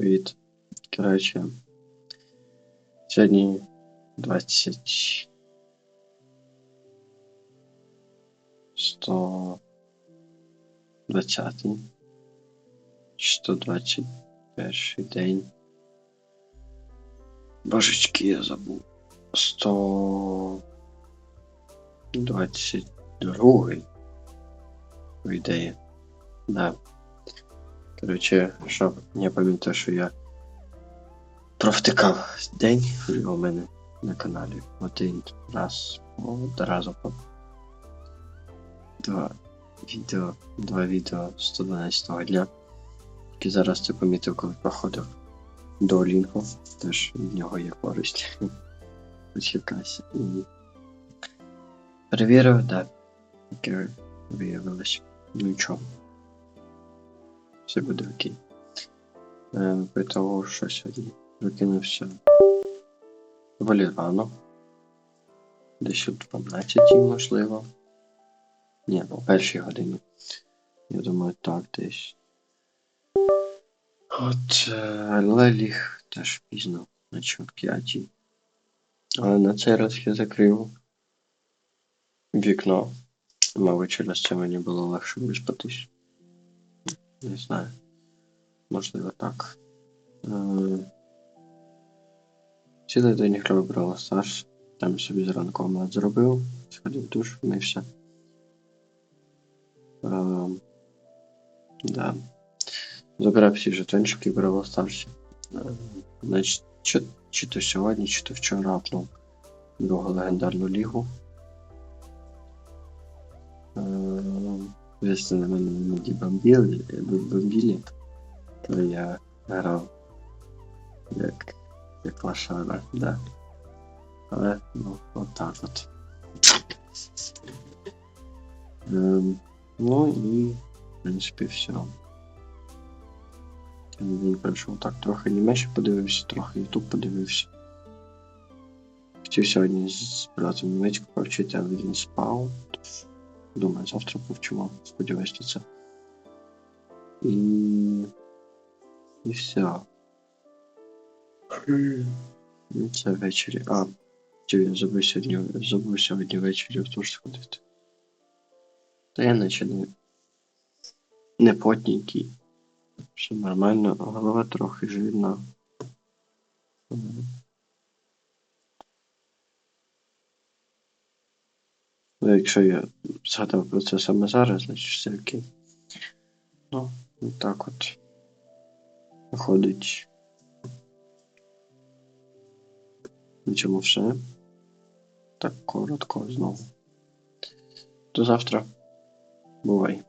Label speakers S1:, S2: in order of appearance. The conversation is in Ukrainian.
S1: Привіт. Коротше, сьогодні 20... 120 121 день. Божечки, я забув. 122 по ідеї. Да. Коротше, щоб я пам'ятаю, що я провтикав день у мене на каналі. Один раз одразу два відео, два відео 112 дня. Тільки зараз це помітив, коли проходив до лінку. Теж від нього є користь. Хоч якась. І перевірив, так. Таке виявилось. Ну нічого. Все буде окей. Е, При того, що сьогодні викинувся доволі рано. Десь о 12 можливо. Ні, о першій годині. Я думаю, так десь. От, е, але теж пізно, наче о п'ятій. Але на цей раз я закрив вікно. Мабуть, через це мені було легше виспатись. Не знаю. Можливо так. Е, Цілий день грав Brawl Stars. Там собі зранку омлет зробив, сходив в душ, вмився. Е, да. Забирав всі жетончики в Brawl Stars. Е, Значить, чи, чи то сьогодні, чи то вчора апнув другу легендарну лігу. Звісно, на мене іноді бомбили, бомбили, то я грав як, як лошара, да. Але, ну, от так от. Ем, ну і, в принципі, все. Цей день пройшов так, трохи анімеші подивився, трохи ютуб подивився. Хотів сьогодні з братом німецьку повчити, але він спав. Думаю, завтра повчимо. Сподіваюсь на це. І. І все. Це ввечері. А, я забув сьогодні, забув сьогодні ввечері в тур сходити. Та я наче не, не потненький. Все нормально, голова трохи жирна. Якщо я згадав про це саме зараз, значить все окей. Ну, от так от. Виходить. На цьому все. Так коротко знову. До завтра. Бувай.